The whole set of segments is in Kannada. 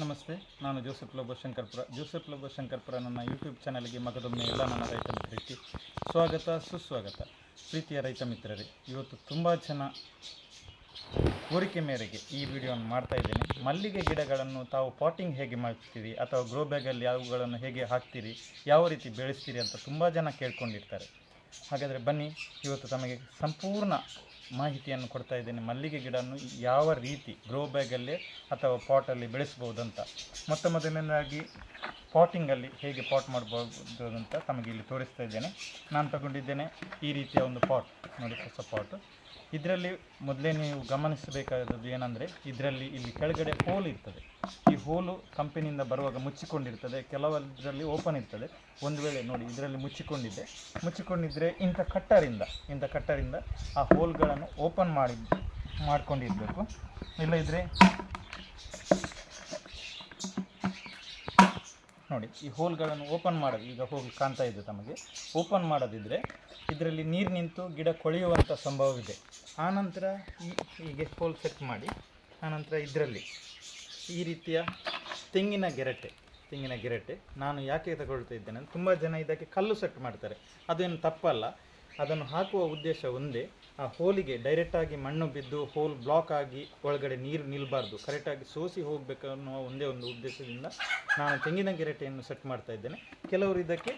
ನಮಸ್ತೆ, ನಾನು ಜೋಸೆಫ್ ಲೋಬೋ ಶಂಕರ್ಪುರ. ಜೋಸೆಫ್ ಲೋಬೋ ಶಂಕರ್ಪುರ ನನ್ನ ಯೂಟ್ಯೂಬ್ ಚಾನಲ್ಗೆ ಮಗದೊಮ್ಮೆ ಎಲ್ಲ ನನ್ನ ರೈತ ಮಿತ್ರರಿಗೆ ಸ್ವಾಗತ, ಸುಸ್ವಾಗತ. ಪ್ರೀತಿಯ ರೈತ ಮಿತ್ರರೇ, ಇವತ್ತು ತುಂಬ ಜನ ಕೋರಿಕೆ ಮೇರೆಗೆ ಈ ವಿಡಿಯೋವನ್ನು ಮಾಡ್ತಾ ಇದ್ದೇನೆ. ಮಲ್ಲಿಗೆ ಗಿಡಗಳನ್ನು ತಾವು ಪಾಟಿಂಗ್ ಹೇಗೆ ಮಾಡ್ತೀರಿ ಅಥವಾ ಗ್ರೋ ಬ್ಯಾಗಲ್ಲಿ ಅವುಗಳನ್ನು ಹೇಗೆ ಹಾಕ್ತೀರಿ, ಯಾವ ರೀತಿ ಬೆಳೆಸ್ತೀರಿ ಅಂತ ತುಂಬ ಜನ ಕೇಳ್ಕೊಂಡಿರ್ತಾರೆ. ಹಾಗಾದರೆ ಬನ್ನಿ, ಇವತ್ತು ತಮಗೆ ಸಂಪೂರ್ಣ ಮಾಹಿತಿಯನ್ನು ಕೊಡ್ತಾ ಇದ್ದೇನೆ. ಮಲ್ಲಿಗೆ ಗಿಡವನ್ನು ಯಾವ ರೀತಿ ಗ್ರೋ ಬ್ಯಾಗಲ್ಲಿ ಅಥವಾ ಪಾಟಲ್ಲಿ ಬೆಳೆಸ್ಬೋದಂತ ಮೊತ್ತ ಮೊದಲನೇದಾಗಿ ಪಾಟಿಂಗಲ್ಲಿ ಹೇಗೆ ಪಾಟ್ ಮಾಡ್ಬೋದು ಅಂತ ತಮಗೆ ಇಲ್ಲಿ ತೋರಿಸ್ತಾ ಇದ್ದೇನೆ. ನಾನು ತಗೊಂಡಿದ್ದೇನೆ ಈ ರೀತಿಯ ಒಂದು ಪಾಟ್ ನೋಡಿ, ಹೊಸ ಪಾಟ್ ಇದರಲ್ಲಿ ಮೊದಲೇ ನೀವು ಗಮನಿಸಬೇಕಾದದ್ದು ಏನಂದರೆ, ಇದರಲ್ಲಿ ಇಲ್ಲಿ ಕೆಳಗಡೆ ಹೋಲ್ ಇರ್ತದೆ. ಈ ಹೋಲು ಕಂಪೆನಿಯಿಂದ ಬರುವಾಗ ಮುಚ್ಚಿಕೊಂಡಿರ್ತದೆ ಕೆಲವರಲ್ಲಿ ಓಪನ್ ಇರ್ತದೆ. ಒಂದು ವೇಳೆ ನೋಡಿ, ಇದರಲ್ಲಿ ಮುಚ್ಚಿಕೊಂಡಿದ್ದೆ. ಮುಚ್ಚಿಕೊಂಡಿದ್ದರೆ ಇಂಥ ಕಟ್ಟರಿಂದ ಇಂಥ ಕಟ್ಟರಿಂದ ಆ ಹೋಲ್ಗಳನ್ನು ಓಪನ್ ಮಾಡಿ, ಮಾಡಿಕೊಂಡಿರಬೇಕು. ಇಲ್ಲದಿದ್ದರೆ ನೋಡಿ, ಈ ಹೋಲ್ಗಳನ್ನು ಓಪನ್ ಮಾಡೋದು ಈಗ ಹೋಲ್ ಕಾಣ್ತಾ ಇದೆ ತಮಗೆ. ಓಪನ್ ಮಾಡೋದಿದ್ರೆ ಇದರಲ್ಲಿ ನೀರು ನಿಂತು ಗಿಡ ಕೊಳೆಯುವಂಥ ಸಂಭವವಿದೆ. ಆನಂತರ ಈ ಹೀಗೆ ಹೋಲ್ ಸೆಟ್ ಮಾಡಿ ಆನಂತರ ಇದರಲ್ಲಿ ಈ ರೀತಿಯ ತೆಂಗಿನ ಗೆರಟೆ ತೆಂಗಿನ ಗೆರಟೆ. ನಾನು ಯಾಕೆ ತಗೊಳ್ತಾ ಇದ್ದೇನೆ ತುಂಬ ಜನ ಇದಕ್ಕೆ ಕಲ್ಲು ಸೆಟ್ ಮಾಡ್ತಾರೆ. ಅದೇನು ತಪ್ಪಲ್ಲ. ಅದನ್ನು ಹಾಕುವ ಉದ್ದೇಶ ಒಂದೇ. ಆ ಹೋಲಿಗೆ ಡೈರೆಕ್ಟಾಗಿ ಮಣ್ಣು ಬಿದ್ದು ಹೋಲ್ ಬ್ಲಾಕ್ ಆಗಿ ಒಳಗಡೆ ನೀರು ನಿಲ್ಲಬಾರ್ದು ಕರೆಕ್ಟಾಗಿ ಸೋಸಿ ಹೋಗಬೇಕು ಅನ್ನುವ ಒಂದೇ ಒಂದು ಉದ್ದೇಶದಿಂದ ನಾನು ತೆಂಗಿನ ಗಿರಟೆಯನ್ನು ಸೆಟ್ ಮಾಡ್ತಾ ಇದ್ದೇನೆ. ಕೆಲವರು ಇದಕ್ಕೆ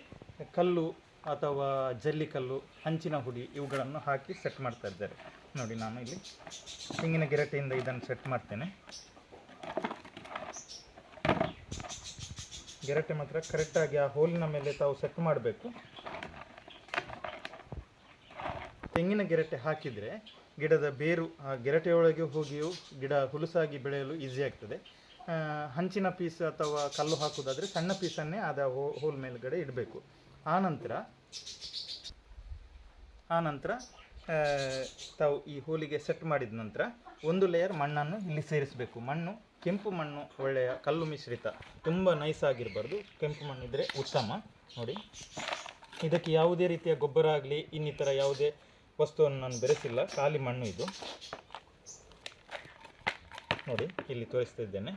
ಕಲ್ಲು ಅಥವಾ ಜಲ್ಲಿಕಲ್ಲು, ಹಂಚಿನ ಹುಡಿ ಇವುಗಳನ್ನು ಹಾಕಿ ಸೆಟ್ ಮಾಡ್ತಾ ಇದ್ದಾರೆ. ನೋಡಿ, ನಾನು ಇಲ್ಲಿ ತೆಂಗಿನ ಗಿರಟೆಯಿಂದ ಇದನ್ನು ಸೆಟ್ ಮಾಡ್ತೇನೆ. ಗಿರಟೆ ಮಾತ್ರ ಕರೆಕ್ಟಾಗಿ ಆ ಹೋಲಿನ ಮೇಲೆ ತಾವು ಸೆಟ್ ಮಾಡಬೇಕು. ತೆಂಗಿನ ಗೆರಟೆ ಹಾಕಿದರೆ ಗಿಡದ ಬೇರು, ಆ, ಗೆರಟೆಯೊಳಗೆ ಹೋಗಿಯೂ ಗಿಡ ಹುಲುಸಾಗಿ ಬೆಳೆಯಲು ಈಸಿ ಆಗ್ತದೆ. ಹಂಚಿನ ಪೀಸ್ ಅಥವಾ ಕಲ್ಲು ಹಾಕುವುದಾದರೆ ಸಣ್ಣ ಪೀಸನ್ನೇ ಹೋ, ಹೋಲ್ ಮೇಲ್ಗಡೆ ಇಡಬೇಕು. ಆನಂತರ ಆನಂತರ ತಾವು ಈ ಹೋಲಿಗೆ ಸೆಟ್ ಮಾಡಿದ ನಂತರ ಒಂದು ಲೇಯರ್ ಮಣ್ಣನ್ನು ಇಲ್ಲಿ ಸೇರಿಸಬೇಕು. ಮಣ್ಣು, ಕೆಂಪು ಮಣ್ಣು ಒಳ್ಳೆಯ ಕಲ್ಲು ಮಿಶ್ರಿತ, ತುಂಬ ನೈಸ್ ಆಗಿರಬಾರ್ದು. ಕೆಂಪು ಮಣ್ಣಿದ್ರೆ ಉತ್ತಮ. ನೋಡಿ, ಇದಕ್ಕೆ ಯಾವುದೇ ರೀತಿಯ ಗೊಬ್ಬರ ಆಗಲಿ, ಇನ್ನಿತರ ಯಾವುದೇ ವಸ್ತುವನ್ನು ನಾನು ಬೆರೆಸಿಲ್ಲ, ಖಾಲಿ ಮಣ್ಣು ಇದು. ನೋಡಿ, ಇಲ್ಲಿ ತೋರಿಸ್ತಾ ಇದ್ದೇನೆ.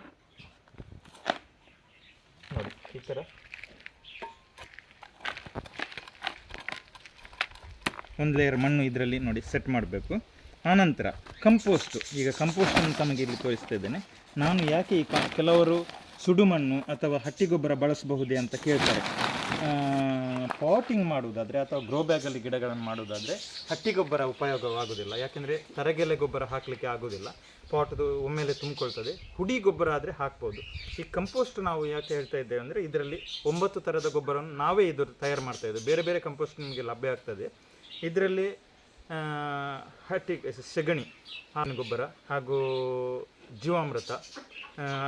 ನೋಡಿ, ಈ ಥರ ಒಂದು ಲೇಯರ್ ಮಣ್ಣು ಇದರಲ್ಲಿ ನೋಡಿ ಸೆಟ್ ಮಾಡಬೇಕು. ಆನಂತರ ಕಂಪೋಸ್ಟು ಈಗ ಕಂಪೋಸ್ಟನ್ನು ತಮಗೆ ಇಲ್ಲಿ ತೋರಿಸ್ತಾ ಇದ್ದೇನೆ. ನಾನು ಯಾಕೆ ಈ ಕೆಲವರು ಸುಡುಮಣ್ಣು ಅಥವಾ ಹಟ್ಟಿಗೊಬ್ಬರ ಬಳಸಬಹುದೇ ಅಂತ ಕೇಳ್ತಾರೆ. ಪಾಟಿಂಗ್ ಮಾಡುವುದಾದರೆ ಅಥವಾ ಗ್ರೋ ಬ್ಯಾಗಲ್ಲಿ ಗಿಡಗಳನ್ನು ಮಾಡುವುದಾದರೆ ಹಟ್ಟಿ ಗೊಬ್ಬರ ಉಪಯೋಗವಾಗುವುದಿಲ್ಲ. ಯಾಕೆಂದರೆ ತರಗೆಲೆ ಗೊಬ್ಬರ ಹಾಕಲಿಕ್ಕೆ ಆಗೋದಿಲ್ಲ ಪಾಟ್ದು ಒಮ್ಮೆಲೆ ತುಂಬಿಕೊಳ್ತದೆ. ಹುಡಿ ಗೊಬ್ಬರ ಆದರೆ ಹಾಕ್ಬೋದು. ಈ ಕಂಪೋಸ್ಟ್ ನಾವು ಯಾಕೆ ಹೇಳ್ತಾ ಇದ್ದೇವೆ ಅಂದರೆ ಇದರಲ್ಲಿ ಒಂಬತ್ತು ಥರದ ಗೊಬ್ಬರವನ್ನು ನಾವೇ ಇದು ತಯಾರು ಮಾಡ್ತಾ ಇದ್ದೇವೆ. ಬೇರೆ ಬೇರೆ ಕಂಪೋಸ್ಟ್ ನಿಮಗೆ ಲಭ್ಯ ಆಗ್ತದೆ. ಇದರಲ್ಲಿ ಹಟ್ಟಿ ಸೆಗಣಿ ಹಾನು ಗೊಬ್ಬರ ಹಾಗೂ ಜೀವಾಮೃತ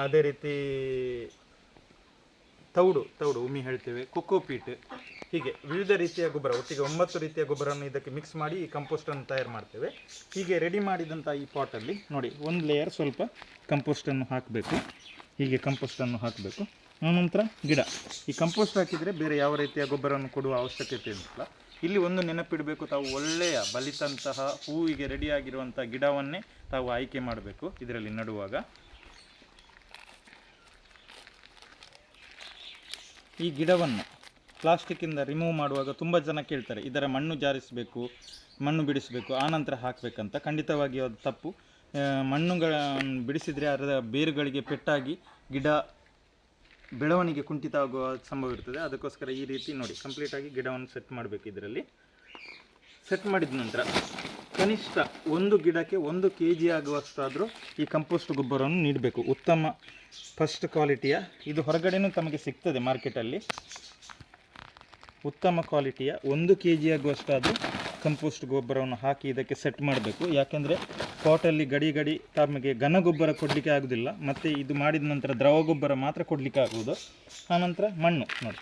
ಅದೇ ರೀತಿ ತೌಡು ತೌಡು ಉಮಿ ಹೇಳ್ತೇವೆ ಕೊಕೋಪೀಟ್ ಹೀಗೆ ವಿವಿಧ ರೀತಿಯ ಗೊಬ್ಬರ, ಒಟ್ಟಿಗೆ ಒಂಬತ್ತು ರೀತಿಯ ಗೊಬ್ಬರವನ್ನು ಇದಕ್ಕೆ ಮಿಕ್ಸ್ ಮಾಡಿ ಈ ಕಂಪೋಸ್ಟನ್ನು ತಯಾರು ಮಾಡ್ತೇವೆ. ಹೀಗೆ ರೆಡಿ ಮಾಡಿದಂಥ ಈ ಪಾಟಲ್ಲಿ ನೋಡಿ, ಒಂದು ಲೇಯರ್ ಸ್ವಲ್ಪ ಕಂಪೋಸ್ಟನ್ನು ಹಾಕಬೇಕು. ಹೀಗೆ ಕಂಪೋಸ್ಟನ್ನು ಹಾಕಬೇಕು. ಆನಂತರ ಗಿಡ. ಈ ಕಂಪೋಸ್ಟ್ ಹಾಕಿದರೆ ಬೇರೆ ಯಾವ ರೀತಿಯ ಗೊಬ್ಬರವನ್ನು ಕೊಡುವ ಅವಶ್ಯಕತೆ ಇಲ್ಲ ಇಲ್ಲಿ ಒಂದು ನೆನಪಿಡಬೇಕು, ತಾವು ಒಳ್ಳೆಯ ಬಲಿತಂತಹ ಹೂವಿಗೆ ರೆಡಿಯಾಗಿರುವಂಥ ಗಿಡವನ್ನೇ ತಾವು ಆಯ್ಕೆ ಮಾಡಬೇಕು ಇದರಲ್ಲಿ ನಡುವಾಗ. ಈ ಗಿಡವನ್ನು ಪ್ಲಾಸ್ಟಿಕ್ಕಿಂದ ರಿಮೂವ್ ಮಾಡುವಾಗ ತುಂಬ ಜನ ಕೇಳ್ತಾರೆ, ಇದರ ಮಣ್ಣು ಜಾರಿಸಬೇಕು, ಮಣ್ಣು ಬಿಡಿಸಬೇಕು ಆನಂತರ ಹಾಕಬೇಕಂತ. ಖಂಡಿತವಾಗಿ ಅದು ತಪ್ಪು. ಮಣ್ಣುಗಳ ಬಿಡಿಸಿದರೆ ಅದರ ಬೇರುಗಳಿಗೆ ಪೆಟ್ಟಾಗಿ ಗಿಡ ಬೆಳವಣಿಗೆ ಕುಂಠಿತ ಆಗುವ ಸಂಭವ ಇರ್ತದೆ. ಅದಕ್ಕೋಸ್ಕರ ಈ ರೀತಿ ನೋಡಿ ಕಂಪ್ಲೀಟಾಗಿ ಗಿಡವನ್ನು ಸೆಟ್ ಮಾಡಬೇಕು ಇದರಲ್ಲಿ. ಸೆಟ್ ಮಾಡಿದ ನಂತರ ಕನಿಷ್ಠ ಒಂದು ಗಿಡಕ್ಕೆ ಒಂದು ಕೆ ಜಿ ಆಗುವಷ್ಟಾದರೂ ಈ ಕಂಪೋಸ್ಟ್ ಗೊಬ್ಬರವನ್ನು ನೀಡಬೇಕು. ಉತ್ತಮ ಫಸ್ಟ್ ಕ್ವಾಲಿಟಿಯ ಇದು ಹೊರಗಡೆನೂ ತಮಗೆ ಸಿಗ್ತದೆ ಮಾರ್ಕೆಟಲ್ಲಿ ಉತ್ತಮ ಕ್ವಾಲಿಟಿಯ ಒಂದು ಕೆ ಜಿ ಆಗುವಷ್ಟಾದರೂ ಕಂಪೋಸ್ಟ್ ಗೊಬ್ಬರವನ್ನು ಹಾಕಿ ಇದಕ್ಕೆ ಸೆಟ್ ಮಾಡಬೇಕು. ಯಾಕೆಂದರೆ ಪಾಟಲ್ಲಿ ಗಡಿ ಗಡಿ ತಮಗೆ ಘನ ಗೊಬ್ಬರ ಕೊಡಲಿಕ್ಕೆ ಆಗೋದಿಲ್ಲ. ಮತ್ತು ಇದು ಮಾಡಿದ ನಂತರ ದ್ರವ ಗೊಬ್ಬರ ಮಾತ್ರ ಕೊಡಲಿಕ್ಕೆ ಆಗುವುದು. ಆನಂತರ ಮಣ್ಣು ನೋಡಿ.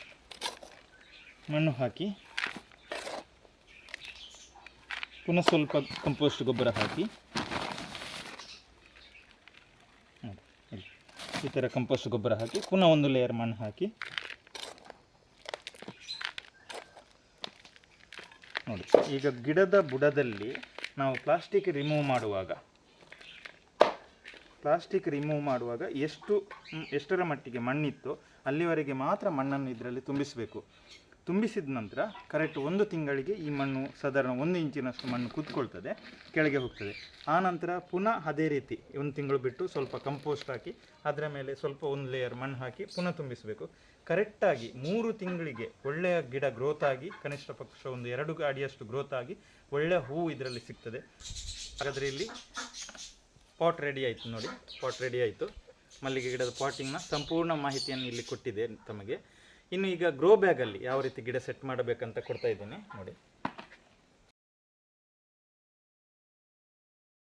ಮಣ್ಣು ಹಾಕಿ ಪುನಃ ಸ್ವಲ್ಪ ಕಂಪೋಸ್ಟ್ ಗೊಬ್ಬರ ಹಾಕಿ ಈ ಥರ ಕಂಪೋಸ್ಟ್ ಗೊಬ್ಬರ ಹಾಕಿ ಪುನಃ ಒಂದು ಲೇಯರ್ ಮಣ್ಣು ಹಾಕಿ ನೋಡಿ, ಈಗ ಗಿಡದ ಬುಡದಲ್ಲಿ ನಾವು ಪ್ಲಾಸ್ಟಿಕ್ ರಿಮೂವ್ ಮಾಡುವಾಗ ಪ್ಲಾಸ್ಟಿಕ್ ರಿಮೂವ್ ಮಾಡುವಾಗ ಎಷ್ಟು ಎಷ್ಟರ ಮಟ್ಟಿಗೆ ಮಣ್ಣಿತ್ತು, ಅಲ್ಲಿವರೆಗೆ ಮಾತ್ರ ಮಣ್ಣನ್ನು ಇದರಲ್ಲಿ ತುಂಬಿಸಬೇಕು. ತುಂಬಿಸಿದ ನಂತರ ಕರೆಕ್ಟ್ ಒಂದು ತಿಂಗಳಿಗೆ ಈ ಮಣ್ಣು ಸಾಧಾರಣ ಒಂದು ಇಂಚಿನಷ್ಟು ಮಣ್ಣು ಕೂತ್ಕೊಳ್ತದೆ, ಕೆಳಗೆ ಹೋಗ್ತದೆ. ಆ ನಂತರ ಪುನಃ ಅದೇ ರೀತಿ ಒಂದು ತಿಂಗಳು ಬಿಟ್ಟು ಸ್ವಲ್ಪ ಕಂಪೋಸ್ಟ್ ಹಾಕಿ, ಅದರ ಮೇಲೆ ಸ್ವಲ್ಪ ಒಂದು ಲೇಯರ್ ಮಣ್ಣು ಹಾಕಿ ಪುನಃ ತುಂಬಿಸಬೇಕು. ಕರೆಕ್ಟಾಗಿ ಮೂರು ತಿಂಗಳಿಗೆ ಒಳ್ಳೆಯ ಗಿಡ ಗ್ರೋತ್ ಆಗಿ, ಕನಿಷ್ಠ ಪಕ್ಷ ಒಂದು ಎರಡು ಅಡಿಯಷ್ಟು ಗ್ರೋತ್ ಆಗಿ ಒಳ್ಳೆಯ ಹೂವು ಇದರಲ್ಲಿ ಸಿಗ್ತದೆ. ಹಾಗಾದರೆ ಇಲ್ಲಿ ಪಾಟ್ ರೆಡಿ ಆಯಿತು ನೋಡಿ ಪಾಟ್ ರೆಡಿ ಆಯಿತು. ಮಲ್ಲಿಗೆ ಗಿಡದ ಪಾಟಿಂಗ್ನ ಸಂಪೂರ್ಣ ಮಾಹಿತಿಯನ್ನು ಇಲ್ಲಿ ಕೊಟ್ಟಿದೆ ತಮಗೆ. ಇನ್ನು ಈಗ ಗ್ರೋ ಬ್ಯಾಗಲ್ಲಿ ಯಾವ ರೀತಿ ಗಿಡ ಸೆಟ್ ಮಾಡಬೇಕಂತ ಕೊಡ್ತಾ ಇದ್ದೀನಿ ನೋಡಿ.